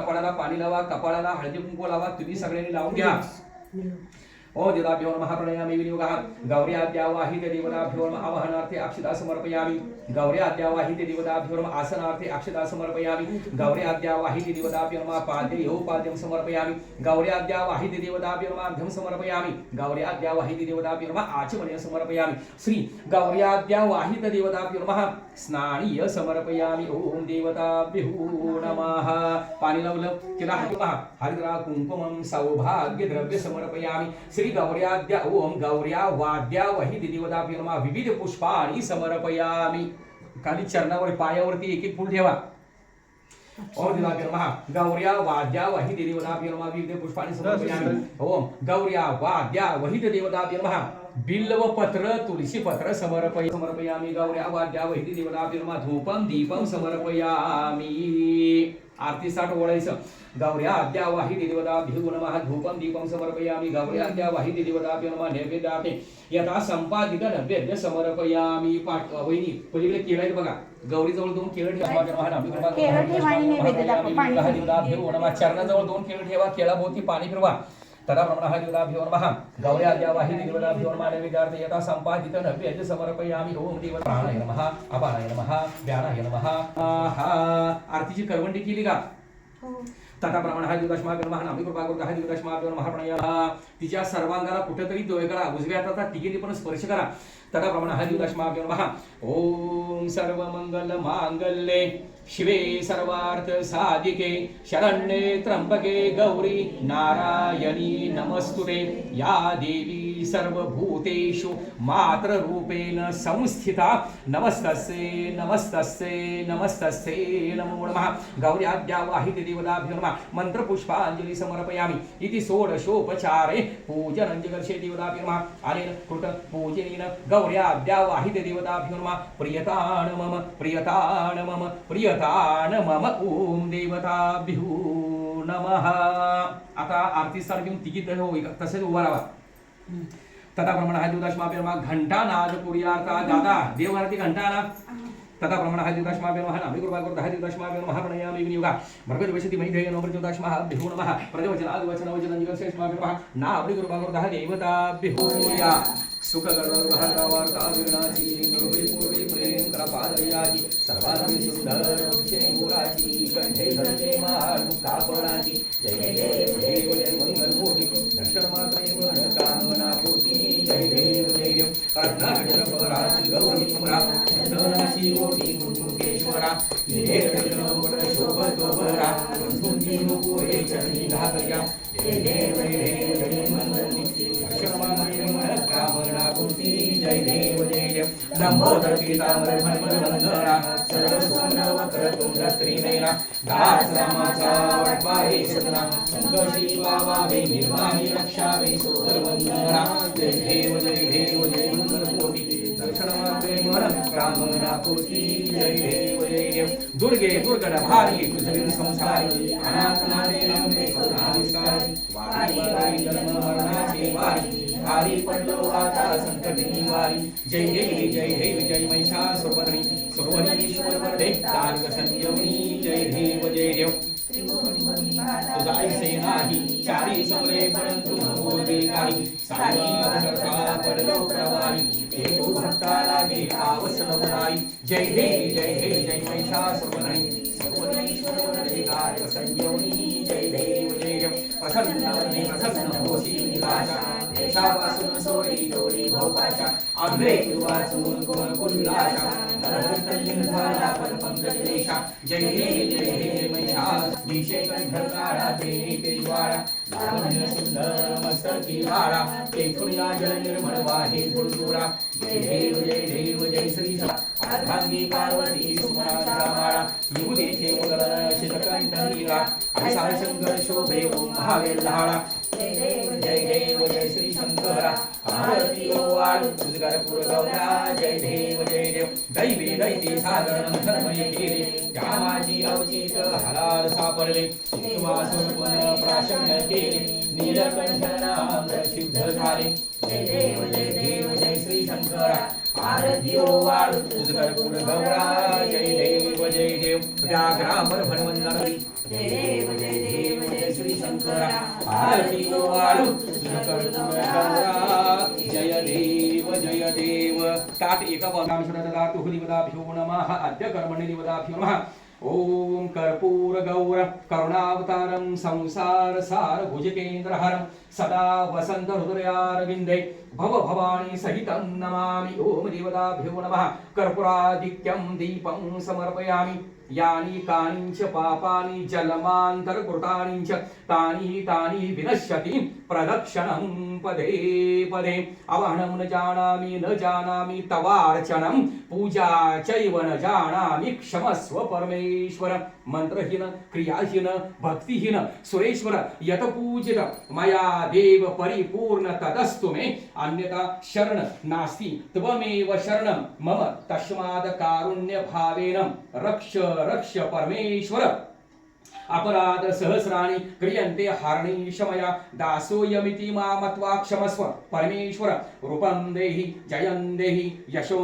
कपाळाला पाणी लावा कपाळाला हळदी कुंकू लावा तुम्ही सगळ्यांनी लावून घ्या. ओ देवाभ्यो नमः प्रणयामि विनियोगः गौर्याद्यावाहित देवताभ्यो नमः आवाहनार्थे अक्षता समर्पयामि गौर्याद्यावाहित देवताभ्यो नमः आसनार्थे अक्षता समर्पयामि गौर्याद्यावाहित देवताभ्यो नमः पाद्ययो पाद्यं समर्पयामि। गौर्याद्यावाहित देवताभ्यो नमः अर्घ्यं समर्पयामि। गौर्याद्यावाहित देवताभ्यो नमः आचमनीय समर्पयामि। श्री गौर्याद्यावाहित देवताभ्यो नमः स्नानीय समर्पयामि। ओम देवताभ्यो नमः। पाणी लावलं तिला हरिद्रा कुंकुमं सौभाग्य द्रव्य समर्पयामि श्री गौर्याद्या ओम गौर्या वाद्या वही देवताभ्यो नमः विविध पुष्पाणि समर्पयामि. खाली चरणावर पायावरती एक एक फुल ठेवा. ओम नमः गौर्या वाद्या वही देवताभ्यो नमः विविध पुष्पाणि समर्पयामि. ओम गौर्या वाद्या वही देवताभ्यो नमः बिल्व पत्र तुलसी पत्र समर्पय समर्पयामि गौर्या वाद्या देवताभ्यो नमः धूपम दीपम समर्पयामि. आरती साठ ओळायचं गौर्या अद्या वाही देवताभ्यो नमः धूपम दीपम समर्पयामि. गौर्या अद्या वाही देवताभ्यो नमः नैवेद्याते यथा संपादित नैवेद्य समर्पयामि. पाठ वहिनी पलीकडे केळं आहेत बघा. गौरीजवळ दोन केळं ठेवा नैवेद्य चरणाजवळ दोन केळं ठेवा. केळाभोवती पाणी फिरवा. तदा ब्रह्मणः देवताभ्यो नमः गौर्या अद्या वाही देवताभ्यो नमः नैवेद्यार्थे यथा संपादित नैवेद्य समर्पयामि। ओम देव प्राणाय नमः अपानाय नमः व्यानाय नमः। आहा आरतीची करवंडी केली का? हो. तथा प्रमाण दिवदशमाभ्यो नमः नामी कृपा हा दिवदशमाभ्यो नमः प्रणयः तिच्या सर्वांगाला कुठेतरी दोय करा उजव्या हाताचा तिघीने पण स्पर्श करा. तथा प्रमाण दिवदशमाभ्यो नमः. ओम सर्व मंगल मांगल्ये शिवे सर्वार्थ साधिके शरण्ये त्र्यंबके गौरी नारायणी नमस्तुते. या देवी सर्वभूतेषु मातृरूपेण संस्थिता। नमस्तस्ये नमस्तस्ये नमस्तस्ये नमो नमः। गौर्याद्या वाहिते देवताभ्यो नमः। मन्त्रपुष्पाञ्जलि समर्पयामि इति षोडशोपचारे पूजनञ्जकर्षे देवताभ्यो नमः। अनेन कृत पूजनेन गौर्याद्या वाहिते देवताभ्यो नमः। प्रियताण मम प्रियताण मम प्रियताण मम ॐ देवताभ्यो नमः। आता आरती स्थान घेऊन तिकीट हो तसेच उभा राहा। तथा प्रमाण हा देवदाशमाभ्यो नमः घंटा नाद कुर्यार्था दादा देव आरती घंटा आला तथा प्रमाण हा देवदाशमाभ्यो नमः नामी कृपा करू दहा देवदाशमाभ्यो नमः प्रणयामि विनियोगा। भर्गज वशति महिधेय नमः देवदाशमाभ्यो नमः प्रजवचन आदिवचन वचन अंजकर्षेष्माभ्यो नमः ना अवधि कृपा करुणे प्रेम कृपादयाची सर्वांगी सुंदर वृक्षे कंठे मुक्तापणाची जय देव देव जय मंगल दर्शन मात्रे मन कामना जय देव जय देव रत्नाकर पराची गौरी तुमरा चंदनाची ओटी मुकेश्वरा निरेकट शोभतो बरा चरणी घातया जय देव जय देव जय पीतांबर भरभर सर्व सुंदर वक्र तुंड त्रिनयना सदना वंदना जय देव जय देव जय दर्शन मात्रे मन कामना कोटी जय देव जय देव दुर्गे दुर्गण भारी तुझे संसारी अनाथ नारे रंबे करुणा विस्तारी वारी वारी जन्म मरणाचे वारी। भारी पडलो आता संकट निवारी। जय हे जय हे जय महिषासुरमर्दिनी सुरवरीश्वर वरदे तारक संयमी जय देव जय देव। जायचे नाही चारी समरे परंतु होते काही। सारी करता पडलो प्रवाही। एकू भक्ता लागे आवस नवराई जय हे जय हे जय महिषासुरमर्दिनी सुरवरीश्वर वरदे तारक संयमी जय देव जय देव प्रसन्न वने प्रसन्न देशापासून सोडी दोडी भोपाशा आंबे वाचून कोण कुल्लाशा नरहंतलीन झाला परपंकज देशा जय हे जय हे महिषास दिशे कंठ काळा ते ज्वाळा लावण्य सुंदर मस्तकी हारा तेथून या जल निर्मळ वाहे गुळगुळा जय देव जय देव जय श्री अर्धांगी पार्वती सुमनाचा माळा युगेचे मुदल शितकंठ नीला असा शंकर शोभे ओम महावेल लहाळा जय देव जय श्री शंकरा. आरती ओवाळू तुझ कर्पूर गौरा. जय देव जय देव. दैवी दैती साधन धर्मये केले. माझी अवचित हलाल सापडले. पुनः प्राशन केले. नीलकंठनाम प्रसिद्ध झाले. जय देव जय देव जय श्री शंकरा. जय देव जय देव। व्याघ्रामर भणवंदरी जय देव जय देव जय श्री शंकरा। आरती ओवाळू तुझ कर्पूर गौरा जय देव जय देव। ताट एका पदाम शरददा तुहदिवदाभ्यो नमः अद्य कर्मणि दिवदाभ्यो नमः। ओम कर्पूर गौर करुणावतारं संसार सार भुजकेन्द्रहरं सदा वसन्त हृदयारविन्दे भव भवानी सहितं नमामि। ओम देवताभ्यो नमः। कर्पूरादित्यं दीपं समर्पयामि। यानि कानिञ्च पापानि जलमान्तरकृतानि च तानि तानि विनश्यति प्रदक्षिणं पदे पदे। अवहनं न जानामि न जानामि तवार्चनं। पूजा चैव न जानामि क्षमस्व परमे परमेश्वर मन्त्रहीन क्रियाहीन भक्तिहीन सुरेश्वर यत पूजित मया देव परिपूर्ण तदस्तु मे। अन्यथा शरण नास्ति त्वमेव शरणं। मम तस्मात् कारुण्य भावेन रक्ष रक्ष परमेश्वर। अपराध सहस्राणि क्रियन्ते हरणीशमया दासोयमिति मा मत्वा क्षमस्व परमेश्वर रूपं देहि जयं देहि यशो